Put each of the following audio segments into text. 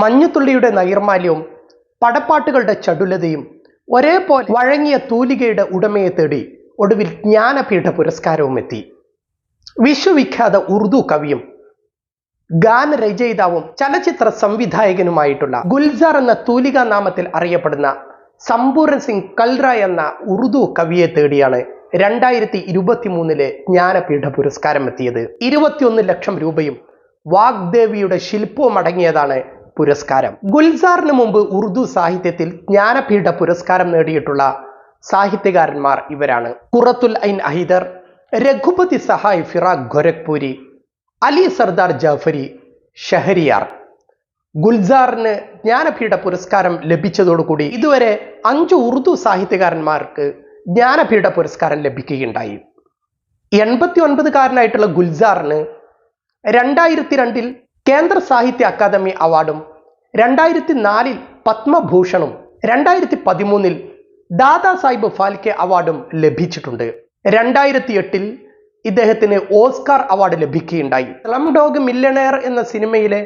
മഞ്ഞുതുള്ളിയുടെ നൈർമാല്യവും പടപ്പാട്ടുകളുടെ ചടുലതയും ഒരേപോലെ വഴങ്ങിയ തൂലികയുടെ ഉടമയെ തേടി ഒടുവിൽ ജ്ഞാനപീഠ പുരസ്കാരവും എത്തി. വിശ്വവിഖ്യാത ഉറുദു കവിയും ഗാനരചയിതാവും ചലച്ചിത്ര സംവിധായകനുമായിട്ടുള്ള ഗുൽസാർ എന്ന തൂലിക നാമത്തിൽ അറിയപ്പെടുന്ന സമ്പൂരൻ സിംഗ് കൽറ എന്ന ഉറുദു കവിയെ തേടിയാണ് രണ്ടായിരത്തി ഇരുപത്തി മൂന്നിലെ ജ്ഞാനപീഠ പുരസ്കാരം എത്തിയത്. ഇരുപത്തിയൊന്ന് ലക്ഷം രൂപയും വാഗ്ദേവിയുടെ ശില്പവും അടങ്ങിയതാണ് പുരസ്കാരം. ഗുൽസാറിന് മുമ്പ് ഉറുദു സാഹിത്യത്തിൽ ജ്ഞാനപീഠ പുരസ്കാരം നേടിയിട്ടുള്ള സാഹിത്യകാരന്മാർ ഇവരാണ്. ഖുറത്തുൽ ഐൻ അഹിദർ രഘുപതി സഹായ് ഫിറാഖ് ഗൊരഖ്പൂരി അലി സർദാർ ജാഫരി ഷഹരിയാർ. ഗുൽസാറിന് ജ്ഞാനപീഠ പുരസ്കാരം ലഭിച്ചതോടുകൂടി ഇതുവരെ അഞ്ച് ഉറുദു സാഹിത്യകാരന്മാർക്ക് ജ്ഞാനപീഠ പുരസ്കാരം ലഭിക്കുകയുണ്ടായി. എൺപത്തി ഒൻപതുകാരനായിട്ടുള്ള ഗുൽസാറിന് രണ്ടായിരത്തി രണ്ടിൽ കേന്ദ്ര സാഹിത്യ അക്കാദമി അവാർഡും രണ്ടായിരത്തി നാലിൽ പത്മഭൂഷണും രണ്ടായിരത്തി പതിമൂന്നിൽ ദാദാ സാഹിബ് ഫാൽക്കെ അവാർഡും ലഭിച്ചിട്ടുണ്ട്. രണ്ടായിരത്തി എട്ടിൽ ഇദ്ദേഹത്തിന് ഓസ്കാർ അവാർഡ് ലഭിക്കുകയുണ്ടായി. സ്ലം ഡോഗ് മില്ലണയർ എന്ന സിനിമയിലെ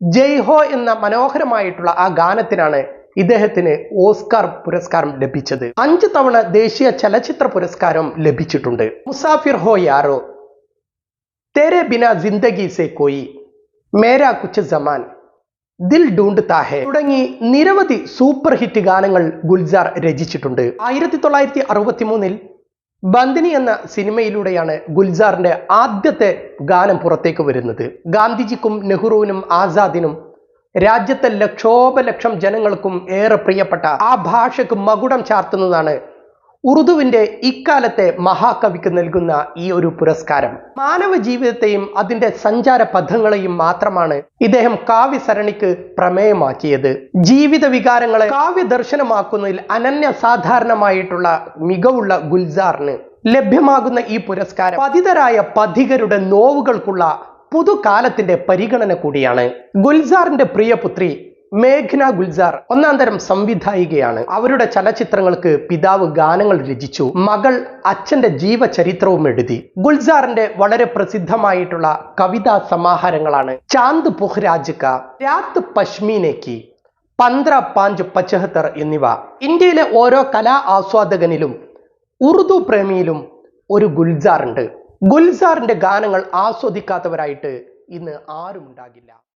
ജയ് ഹോ എന്ന മനോഹരമായിട്ടുള്ള ആ ഗാനത്തിനാണ് ഇദ്ദേഹത്തിന് ഓസ്കാർ പുരസ്കാരം ലഭിച്ചത്. അഞ്ച് തവണ ദേശീയ ചലച്ചിത്ര പുരസ്കാരം ലഭിച്ചിട്ടുണ്ട്. മുസാഫിർ ഹോ യാറോ തെരെ ബിന ജിന്ദഗി സെ കോയി മേരാ കുച്ച് ജമാൻ ദിൽ ഡൂണ്ട് താഹെ തുടങ്ങി നിരവധി സൂപ്പർ ഹിറ്റ് ഗാനങ്ങൾ ഗുൽസാർ രചിച്ചിട്ടുണ്ട്. ആയിരത്തി തൊള്ളായിരത്തി അറുപത്തി മൂന്നിൽ ബന്ദിനി എന്ന സിനിമയിലൂടെയാണ് ഗുൽസാറിന്റെ ആദ്യത്തെ ഗാനം പുറത്തേക്ക് വരുന്നത്. ഗാന്ധിജിക്കും നെഹ്റുവിനും ആസാദിനും രാജ്യത്തെ ലക്ഷോപലക്ഷം ജനങ്ങൾക്കും ഏറെ പ്രിയപ്പെട്ട ആ ഭാഷയ്ക്ക് മകുടം ചാർത്തുന്നതാണ് ഉറുദുവിന്റെ ഇക്കാലത്തെ മഹാകവിക്ക് നൽകുന്ന ഈ ഒരു പുരസ്കാരം. മാനവ ജീവിതത്തെയും അതിന്റെ സഞ്ചാര പഥങ്ങളെയും മാത്രമാണ് ഇദ്ദേഹം കാവ്യസരണിക്ക് പ്രമേയമാക്കിയത്. ജീവിത വികാരങ്ങളെ കാവ്യദർശനമാക്കുന്നതിൽ അനന്യ സാധാരണമായിട്ടുള്ള മികവുള്ള ഗുൽസാറിന് ലഭ്യമാകുന്ന ഈ പുരസ്കാരം പതിതരായ പഥികരുടെ നോവുകൾക്കുള്ള പുതുകാലത്തിന്റെ പരിഗണന കൂടിയാണ്. ഗുൽസാറിന്റെ പ്രിയപുത്രി മേഘ്ന ഗുൽസാർ ഒന്നാം തരം സംവിധായികയാണ്. അവരുടെ ചലച്ചിത്രങ്ങൾക്ക് പിതാവ് ഗാനങ്ങൾ രചിച്ചു. മകൾ അച്ഛന്റെ ജീവചരിത്രവും എഴുതി. ഗുൽസാറിന്റെ വളരെ പ്രസിദ്ധമായിട്ടുള്ള കവിതാ സമാഹാരങ്ങളാണ്. ചാന്ദ് പുഹ്രാജ് ക രാത്ത് പശ്മീനേക്ക് പന്ത്ര പാഞ്ച് പച്ചഹത്തർ എന്നിവ. ഇന്ത്യയിലെ ഓരോ കലാ ആസ്വാദകനിലും ഉറുദു പ്രേമിയിലും ഒരു ഗുൽസാറുണ്ട്. ഗുൽസാറിന്റെ ഗാനങ്ങൾ ആസ്വദിക്കാത്തവരായിട്ട് ഇന്ന് ആരും ഉണ്ടാകില്ല